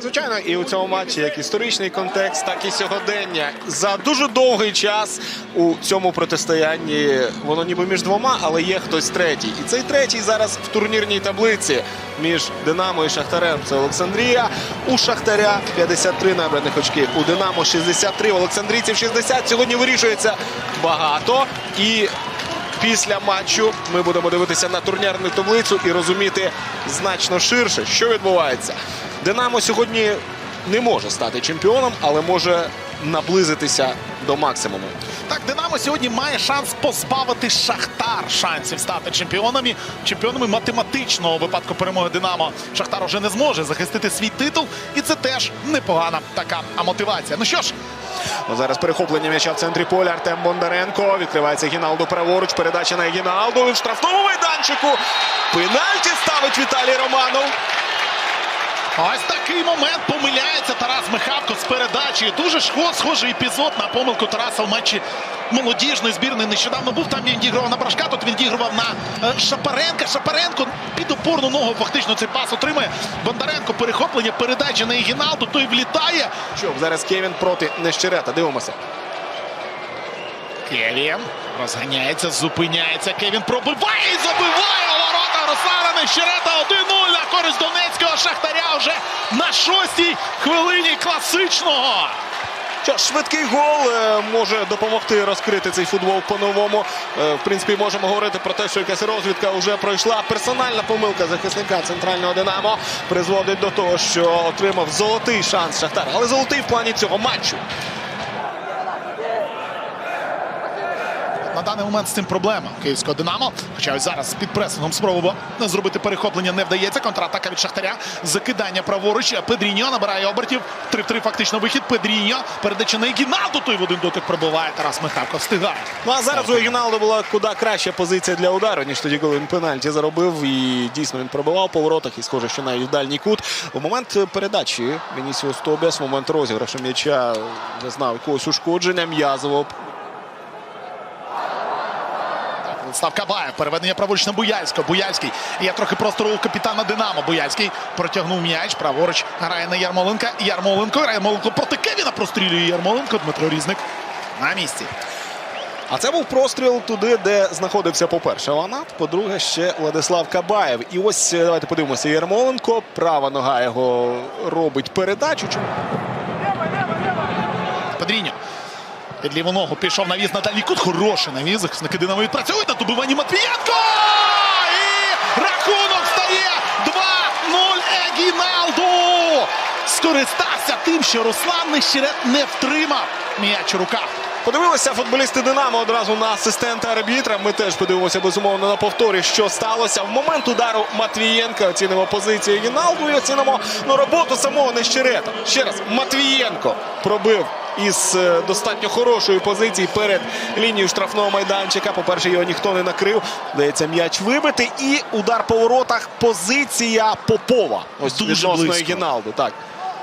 Звичайно, і у цьому матчі як історичний контекст, так і сьогодення. За дуже довгий час у цьому протистоянні воно ніби між двома, але є хтось третій. І цей третій зараз в турнірній таблиці між Динамо і Шахтарем. Це Олександрія. У Шахтаря 53 набраних очки. У Динамо 63. У Олександрійців 60. Сьогодні вирішується багато. І Після матчу ми будемо дивитися на турнірну таблицю і розуміти значно ширше, що відбувається. Динамо сьогодні не може стати чемпіоном, але може наблизитися до максимуму. Так, Динамо сьогодні має шанс позбавити Шахтар шансів стати чемпіонами. Чемпіонами математично у випадку перемоги Динамо. Шахтар вже не зможе захистити свій титул, і це теж непогана така мотивація. Ну що ж, Ну, Зараз перехоплення м'яча в центрі поля. Артем Бондаренко. Відкривається Гіналду праворуч. Передача на Гіналду. Він в штрафному майданчику. Пенальті ставить Віталій Романов. Ось такий момент помиляється Тарас Михавко з передачі. Дуже схожий епізод на помилку Тараса в матчі молодіжної збірної. Нещодавно був там. Він відігрував на Брашка. Тут він відігрував на е, Шапаренка. Шапаренко під опорну ногу фактично цей пас отримує. Бондаренко перехоплення, передача на Ігіналду. Той влітає. Що зараз Кевін проти Нещерета. Дивимося. Кевін розганяється, зупиняється. Кевін пробиває і забиває ворота Руслана Нещерета 1-0 на користь Донецького Шахтаря вже на шостій хвилині класичного. Швидкий гол е, може допомогти розкрити цей футбол по-новому. Е, В принципі, можемо говорити про те, що якась розвідка вже пройшла. Персональна помилка захисника центрального Динамо призводить до того, що отримав золотий шанс Шахтар. Але золотий в плані цього матчу. На даний момент з цим проблема київського Динамо. Хоча ось зараз під пресингом спробував зробити перехоплення не вдається. Контратака від Шахтаря. Закидання праворуч. Педріньо набирає обертів. 3-3 фактично вихід. Педріньо. Передача на Ігіналду. Той в один дотик пробиває. Тарас Михавко встигає. Ну а зараз у Егіналду була куди краща позиція для удару, ніж тоді, коли він пенальті заробив. І дійсно він пробивав по воротах. І схоже, що навіть в дальній кут. У момент передачі Вінісіус Тобіас, в момент розіграшу м'яча не знав якогось ушкодження м'язово. Владислав Кабаєв. Переведення праворуч на Буяльського. Буяльський. Є трохи простору капітана Динамо. Буяльський протягнув м'яч. Праворуч грає на Ярмоленка. Ярмоленко. Ярмоленко проти Кевіна прострілює Ярмоленко. Дмитро Різник на місці. А це був простріл туди, де знаходився, по-перше, Ванат, по-друге, ще Владислав Кабаєв. І ось е, давайте подивимося. Ярмоленко, права нога його робить передачу. Чому? Педріньо. Під ліву ногу пішов навіз на дальній кут. Хороший навіз. Захисники Динамо відпрацьовують на добиванні Матвієнко. І рахунок стає 2-0 Егіналду. Скористався тим, що Руслан Нещерет не втримав м'яч у руках. Подивилися футболісти Динамо одразу на асистента арбітра. Ми теж подивимося безумовно на повторі, що сталося. В момент удару Матвієнка оцінимо позицію Гіналду і оцінимо ну, роботу самого Нещерета. Ще раз, Матвієнко пробив із е, достатньо хорошої позиції перед лінією штрафного майданчика. По-перше, його ніхто не накрив. Дається м'яч вибити. І удар по воротах. Позиція Попова. Ось Дуже відносно близько. Гіналду. Так.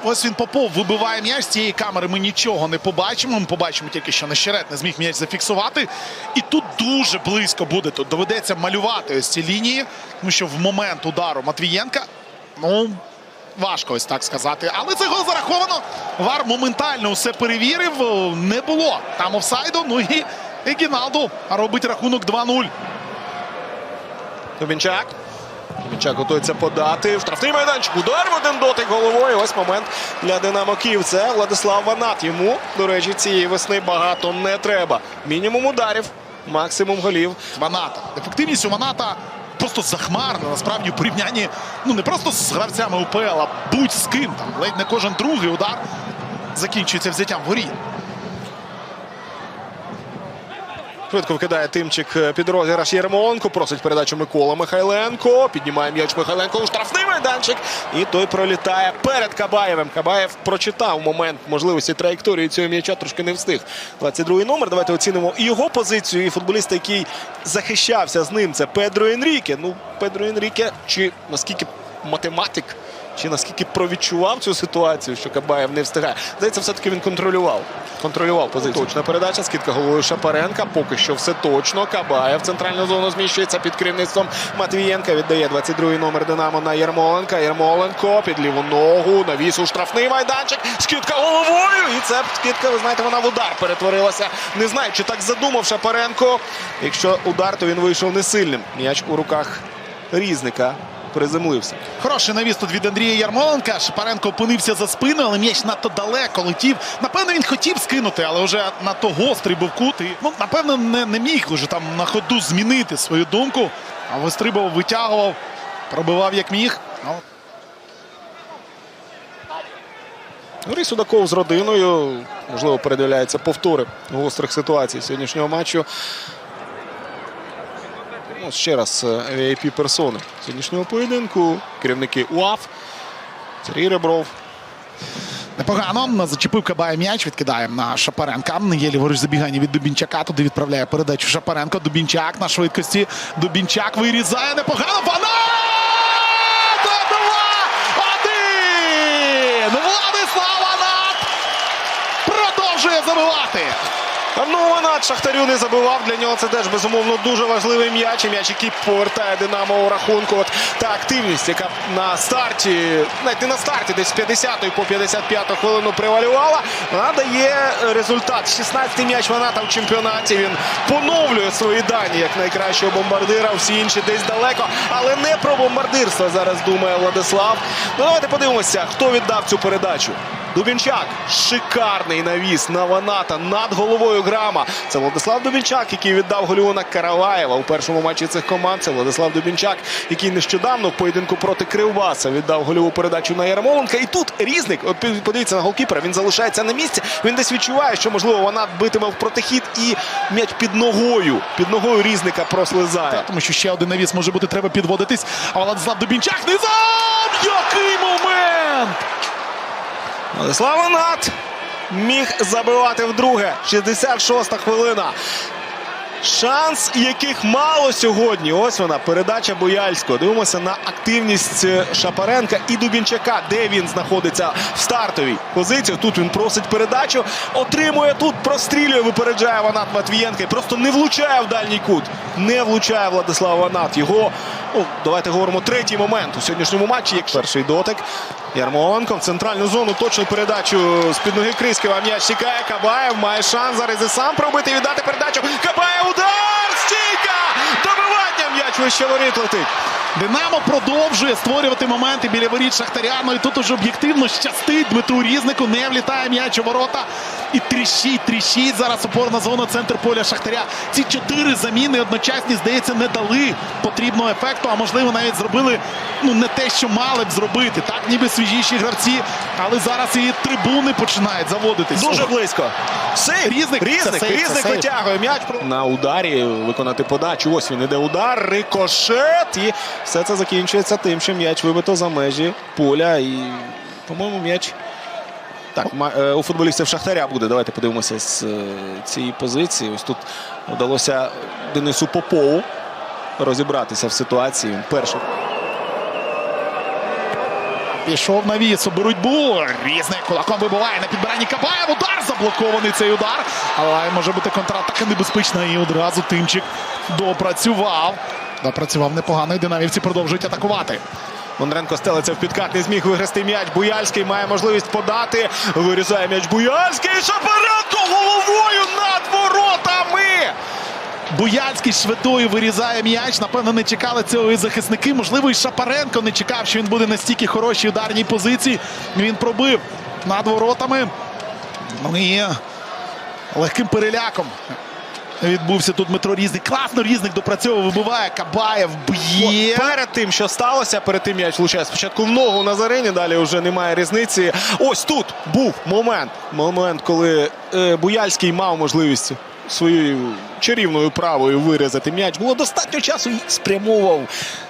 Ось він Попов вибиває м'яч. З цієї камери ми нічого не побачимо. Ми побачимо тільки, що Нещерет не зміг м'яч зафіксувати. І тут дуже близько буде. Тут доведеться малювати ось ці лінії. Тому що в момент удару Матвієнка, ну, важко ось так сказати. Але це гол зараховано. Вар моментально все перевірив. Не було там офсайду. Ну і Егіналду робить рахунок 2-0. Дубінчак. Дубінчак готується подати. В штрафний майданчик. Удар в один дотик головою. Ось момент для Динамо Київ. Це Владислав Ванат. Йому, до речі, цієї весни багато не треба. Мінімум ударів, максимум голів. Ваната. Ефективність у Ваната просто захмарна. Насправді в порівнянні ну не просто з гравцями УПЛ, а будь з ким там. Ледь не кожен другий удар закінчується взяттям воріт. Швидко вкидає тимчик е, під розіграш Єрмоленко. Просить передачу Микола Михайленко. Піднімає м'яч Михайленко у штрафний майданчик. І той пролітає перед Кабаєвим. Кабаєв прочитав момент можливості траєкторії цього м'яча. Трошки не встиг. 22-й номер. Давайте оцінимо і його позицію. І футболіста, який захищався з ним. Це Педро Енріке. Ну, Педро Енріке, чи наскільки математик чи наскільки провідчував цю ситуацію, що Кабаєв не встигає. Здається, все-таки він контролював. Контролював позицію. Точна передача, скидка головою Шапаренка. Поки що все точно. Кабаєв центральну зону зміщується під керівництвом Матвієнка. Віддає 22-й номер Динамо на Ярмоленка. Ярмоленко під ліву ногу. Навіс у штрафний майданчик. Скидка головою. І це скидка, ви знаєте, вона в удар перетворилася. Не знаю, чи так задумав Шапаренко. Якщо удар, то він вийшов не сильним. М'яч у руках різника приземлився. Хороший навіс тут від Андрія Ярмоленка. Шапаренко опинився за спиною, але м'яч надто далеко летів. Напевно, він хотів скинути, але вже надто гострий був кут. І, ну, напевно, не, не міг вже там на ходу змінити свою думку. А вистрибував, витягував, пробивав як міг. Ну, Юрій Судаков з родиною, можливо, передивляється повтори гострих ситуацій сьогоднішнього матчу. Ну, ще раз е, VIP персони сьогоднішнього поєдинку. Керівники УАФ. Сергій Ребров. Непогано. Зачепив Кабає м'яч, відкидає на Шапаренка. Є ліворуч забігання від Дубінчака. Туди відправляє передачу Шапаренко. Дубінчак на швидкості. Дубінчак вирізає непогано. Два-один! Владислав Ванат продовжує забивати. Ну, вона Шахтарю не забивав. Для нього це теж безумовно дуже важливий м'яч. І м'яч, який повертає Динамо у рахунку. От та активність, яка на старті, навіть не на старті, десь з 50-ї по 55-ту хвилину привалювала. Вона дає результат. 16-й м'яч Ваната в чемпіонаті. Він поновлює свої дані як найкращого бомбардира. Всі інші десь далеко. Але не про бомбардирство зараз думає Владислав. Ну, давайте подивимося, хто віддав цю передачу. Дубінчак. Шикарний навіс на Ваната над головою Грама. Це Владислав Дубінчак, який віддав голю на Караваєва у першому матчі цих команд. Це Владислав Дубінчак, який нещодавно в поєдинку проти Кривбаса віддав гольову передачу на Ярмоленка. І тут різник, подивіться на голкіпера, він залишається на місці. Він десь відчуває, що можливо Ванат битиме в протихід і м'яч під ногою. Під ногою різника прослизає. Тому що ще один навіс може бути, треба підводитись. А Владислав Дубінчак низом! Який момент! Владислав Ванат міг забивати вдруге. 66-та хвилина. Шанс, яких мало сьогодні. Ось вона, передача Бояльського. Дивимося на активність е, Шапаренка і Дубінчака, де він знаходиться в стартовій позиції. Тут він просить передачу, отримує тут, прострілює, випереджає Ванат Матвієнка і просто не влучає в дальній кут. Не влучає Владислав Ванат. Його, ну, давайте говоримо, третій момент у сьогоднішньому матчі. Як перший дотик. Ярмоленко в центральну зону точну передачу з-під ноги Криськова. М'яч тікає. Кабаєв має шанс зараз і сам пробити і віддати передачу. Кабаєв удар! Стійка! Добивання м'яч вище воріт летить. Динамо продовжує створювати моменти біля воріт Шахтаря. Ну і тут уже об'єктивно щастить Дмитру Різнику. Не влітає м'яч у ворота. І тріщить, тріщить. Зараз опорна зона, центр поля Шахтаря. Ці чотири заміни одночасні, здається, не дали потрібного ефекту, а можливо навіть зробили ну не те, що мали б зробити. Так, ніби свіжіші гравці, але зараз і трибуни починають заводитись. Дуже близько. Сейв. Різник. Різник, це Різник витягує м'яч. На ударі виконати подачу. Ось він іде удар, рикошет. І все це закінчується тим, що м'яч вибито за межі поля. І, по-моєму, м'яч. Так, е, у футболістів Шахтаря буде. Давайте подивимося з е, цієї позиції. Ось тут вдалося Денису Попову розібратися в ситуації. Він перший. Пішов на віс у боротьбу. Різний кулаком вибиває на підбиранні Кабаєв. Удар заблокований цей удар. Але може бути контратака небезпечна. І одразу Тимчик допрацював. Допрацював непогано. І динамівці продовжують атакувати. Бондаренко стелиться в підкат, не зміг виграти м'яч. Буяльський має можливість подати. Вирізає м'яч Буяльський. Шапаренко головою над воротами. Буянський швидою вирізає м'яч. Напевно, не чекали цього і захисники. Можливо, і Шапаренко не чекав, що він буде настільки хорошій ударній позиції. Він пробив над воротами. Ну і легким переляком. Відбувся тут Дмитро Різник. Класно Різник допрацьовує, вибиває. Кабаєв б'є. Перед тим, що сталося, перед тим м'яч влучає спочатку в ногу на зарині, далі вже немає різниці. Ось тут був момент. Момент, коли е, Буяльський мав можливість своєю чарівною правою вирізати м'яч. Було достатньо часу і спрямовував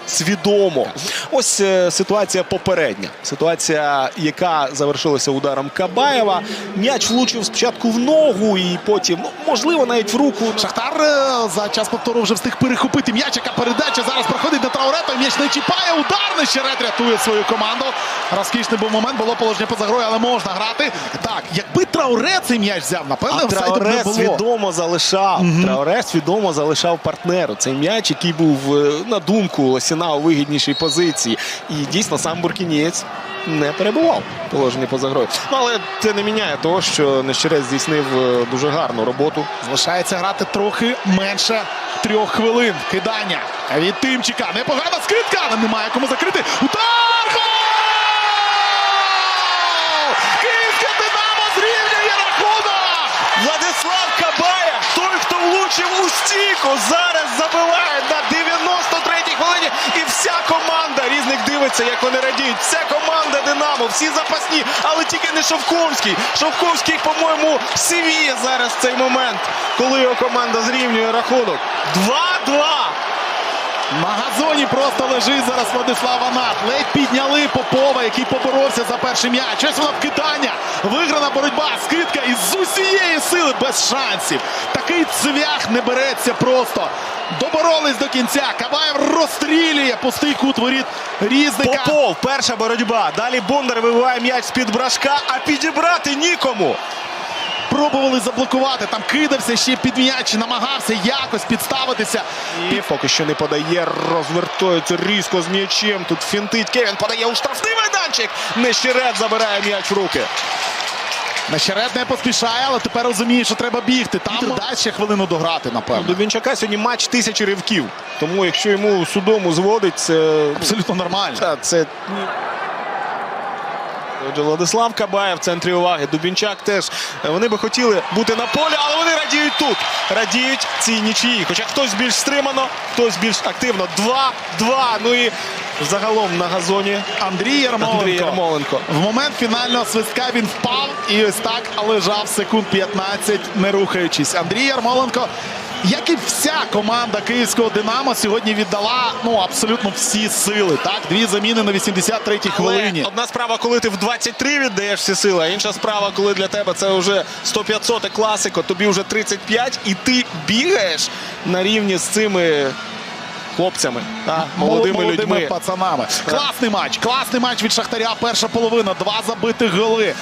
свідомо. Ось е, ситуація попередня. Ситуація, яка завершилася ударом Кабаєва. М'яч влучив спочатку в ногу і потім, ну, можливо, навіть в руку. Шахтар е, за час повтору вже встиг перехопити м'яч, яка передача зараз проходить на Трауре, той м'яч не чіпає, удар Нещерет рятує свою команду. Розкішний був момент, було положення поза грою, але можна грати. Так, якби Трауре цей м'яч взяв, А офсайду не було. свідомо залишав. Траоре свідомо залишав партнеру. Цей м'яч, який був е, на думку Лосіна у вигіднішій позиції. І дійсно сам Буркінієць не перебував в положенні поза грою. Ну, але це не міняє того, що Нещерець здійснив е, дуже гарну роботу. Залишається грати трохи менше трьох хвилин. Кидання від Тимчика. Непогана скидка, але немає кому закрити. Удар! Гол! Київське Динамо зрівнює рахунок! Владислав Кабая, той, хто влучив у стійку, зараз забиває на 93-й хвилині. І вся команда різних дивиться, як вони радіють. Вся команда Динамо, всі запасні, але тільки не Шовковський. Шовковський, по-моєму, сивіє зараз цей момент, коли його команда зрівнює рахунок. 2-2. На газоні просто лежить зараз Владислав Анат. Ледь підняли Попова, який поборовся за перший м'яч. Ось воно вкидання. Виграна боротьба. Скидка із усієї сили без шансів. Такий цвях не береться просто. Доборолись до кінця. Кабаєв розстрілює пустий кут воріт різника. Попов, перша боротьба. Далі Бондар вибиває м'яч з-під брашка, а підібрати нікому. Пробували заблокувати. Там кидався ще під м'яч, намагався якось підставитися. І поки що не подає, розвертається різко з м'ячем. Тут фінтить Кевін подає у штрафний майданчик. Нещерет забирає м'яч в руки. Нащерет не поспішає, але тепер розуміє, що треба бігти. Там дай ще хвилину дограти, напевно. Дубінчака сьогодні матч тисячі ривків. Тому якщо йому судому зводить, це Абсолютно нормально. Та, це. Отже, Владислав Кабаєв в центрі уваги. Дубінчак теж. Вони би хотіли бути на полі, але вони радіють тут. Радіють цій нічиї. Хоча хтось більш стримано, хтось більш активно. 2-2. Ну і загалом на газоні Андрій Ярмоленко. Андрій Ярмоленко. В момент фінального свистка він впав і ось так лежав секунд 15, не рухаючись. Андрій Ярмоленко, як і вся команда київського Динамо, сьогодні віддала ну абсолютно всі сили. Так, дві заміни на 83-й хвилині. Одна справа, коли ти в 23 віддаєш всі сили, а інша справа, коли для тебе це вже 100-500 класико, тобі вже 35, і ти бігаєш на рівні з цими хлопцями, та, молодими, людьми. пацанами. Класний матч. Класний матч від Шахтаря. Перша половина. Два забитих голи.